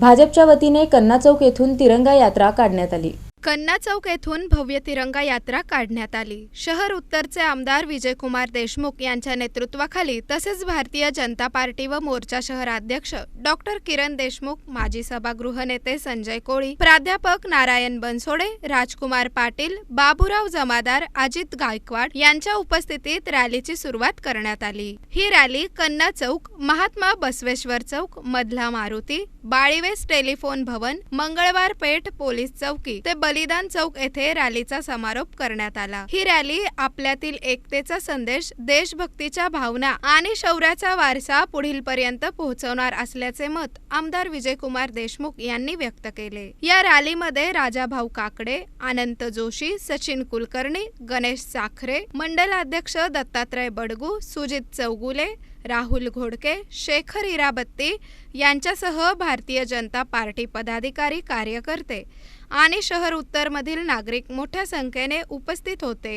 भाजपच्या वतीने कन्ना चौक येथून तिरंगा यात्रा काढण्यात आली. कन्ना चौक येथून भव्य तिरंगा यात्रा काढण्यात आली. शहर उत्तरचे आमदार विजयकुमार देशमुख यांच्या नेतृत्वाखाली तसेच भारतीय जनता पार्टी व मोर्चा शहराध्यक्ष डॉक्टर किरण देशमुख माजी सभागृह नेते संजय कोळी प्राध्यापक नारायण बनसोडे राजकुमार पाटील बाबूराव जमादार अजित गायकवाड यांच्या उपस्थितीत रॅलीची सुरुवात करण्यात आली. ही रॅली कन्ना चौक महात्मा बसवेश्वर चौक मधला मारुती बाळीवेस टेलिफोन भवन मंगळवार पेठ पोलीस चौकी ते बलिदान चौक येथे रॅलीचा समारोप करण्यात आला. ही रॅली आपल्यातील एकतेचा संदेश देशभक्तीच्या भावना आणि शौर्याचा वारसा पुढील पर्यंत पोहोचवणार असल्याचे मत आमदार विजयकुमार देशमुख यांनी व्यक्त केले. या रॅलीमध्ये राजाभाऊ काकडे अनंत जोशी सचिन कुलकर्णी गणेश साखरे मंडलाध्यक्ष दत्तात्रय बडगू सुजित चौगुले राहुल घोडके शेखर इराबत्ती यांच्यासह भारतीय जनता पार्टी पदाधिकारी कार्यकर्ते आणि शहर उत्तरमधील नागरिक मोठ्या संख्येने उपस्थित होते.